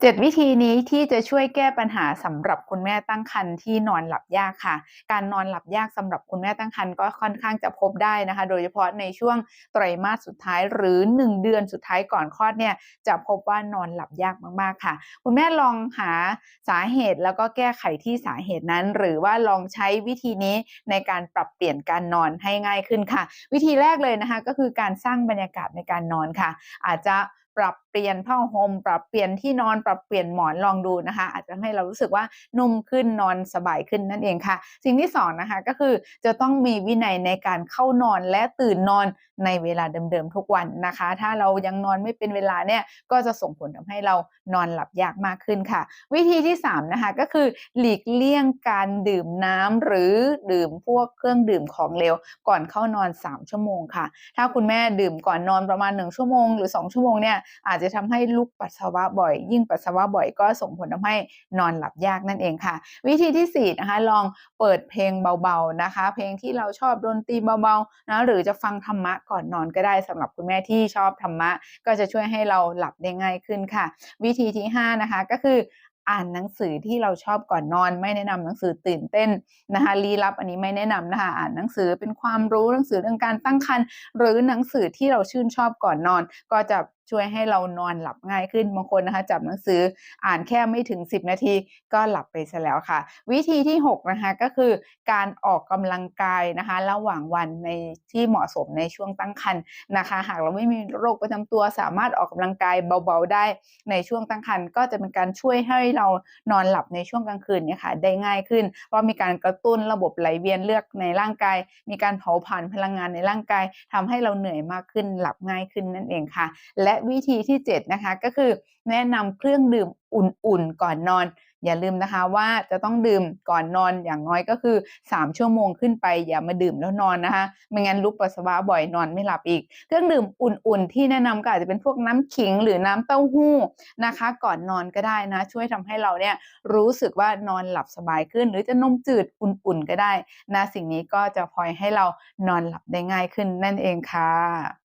7 วิธีนี้ที่จะช่วยแก้ปัญหาสำหรับคุณแม่ตั้งครรภ์ที่นอนหลับยากค่ะ การนอนหลับยากสำหรับคุณแม่ตั้งครรภ์ก็ค่อนข้างจะพบได้นะคะ โดยเฉพาะในช่วงไตรมาสสุดท้ายหรือ 1 เดือนสุดท้ายก่อนคลอดเนี่ยจะพบว่านอนหลับยากมากๆค่ะ คุณแม่ลองหาสาเหตุแล้วก็แก้ไขที่สาเหตุนั้น หรือว่าลองใช้วิธีนี้ในการปรับเปลี่ยนการนอนให้ง่ายขึ้นค่ะ วิธีแรกเลยนะคะก็คือการสร้างบรรยากาศในการนอนค่ะ อาจจะ ปรับเปลี่ยนผ้าห่มปรับเปลี่ยนที่นอนปรับเปลี่ยนหมอนลองดูนะคะ อาจจะให้เรารู้สึกว่านุ่มขึ้นนอนสบายขึ้นนั่นเองค่ะ สิ่งที่สองนะคะก็คือจะต้องมีวินัยในการเข้านอนและตื่นนอนในเวลาเดิมๆทุกวันนะคะ ถ้าเรายังนอนไม่เป็นเวลาเนี่ยก็จะส่งผลทำให้เรานอนหลับยากมากขึ้นค่ะ วิธีที่สามนะคะก็คือหลีกเลี่ยงการดื่มน้ำหรือดื่มพวกเครื่องดื่มของเหลวก่อนเข้านอน 3 ชั่วโมงค่ะ ถ้าคุณแม่ดื่มก่อนนอนประมาณ 1 ชั่วโมงหรือ 2 ชั่วโมงเนี่ยอาจจะทำให้ลุกปัสสาวะบ่อย ยิ่งปัสสาวะบ่อยก็ส่งผลทำให้นอนหลับยากนั่นเองค่ะ วิธีที่4นะคะลองเปิดเพลงเบาๆนะคะ เพลงที่เราชอบดนตรีเบาๆนะหรือจะฟังธรรมะก่อนนอนก็ได้สำหรับคุณแม่ที่ชอบธรรมะ ก็จะช่วยให้เราหลับได้ง่ายขึ้นค่ะ วิธีที่5นะคะก็คือ อ่านหนังสือที่เราชอบก่อนนอน ไม่แนะนำหนังสือตื่นเต้นนะคะลี้ลับอันนี้ไม่แนะนำนะคะอ่านหนังสือเป็นความรู้หนังสือเรื่องการตั้งครรภ์หรือหนังสือที่เราชื่นชอบก่อนนอน ก็จะช่วยให้เรานอนหลับง่ายขึ้นบางคนนะคะ จับหนังสืออ่านแค่ไม่ถึง 10 นาทีก็หลับไปซะแล้วค่ะ วิธีที่ 6 นะคะก็คือการออกกำลังกายนะคะ ระหว่างวันในที่เหมาะสมในช่วงตั้งครรภ์นะคะ หากเราไม่มีโรคประจำตัวสามารถออกกำลังกายเบาๆได้ในช่วงตั้งครรภ์ก็จะเป็นการช่วยให้เรานอนหลับในช่วงกลางคืนเนี่ยค่ะได้ง่ายขึ้น เพราะมีการกระตุ้นระบบไหลเวียนเลือดในร่างกาย มีการเผาผลาญพลังงานในร่างกายทำให้เราเหนื่อยมากขึ้นหลับง่ายขึ้นนั่นเองค่ะ และวิธีที่7นะคะก็คือแนะนำเครื่องดื่มอุ่นๆก่อนนอน อย่าลืมนะคะว่าจะต้องดื่มก่อนนอนอย่างน้อยก็คือ 3 ชั่วโมงขึ้นไปอย่ามาดื่มแล้วนอนนะคะ ไม่งั้นลุกปัสสาวะบ่อยนอนไม่หลับอีก เครื่องดื่มอุ่นๆ ที่แนะนำก็อาจจะเป็นพวกน้ำขิงหรือน้ำเต้าหู้นะคะ ก่อนนอนก็ได้นะ ช่วยทำให้เราเนี่ยรู้สึกว่านอนหลับสบายขึ้น หรือจะนมจืดอุ่นๆก็ได้นะสิ่งนี้ก็จะพลอยให้เรานอนหลับได้ง่ายขึ้นนั่นเองค่ะ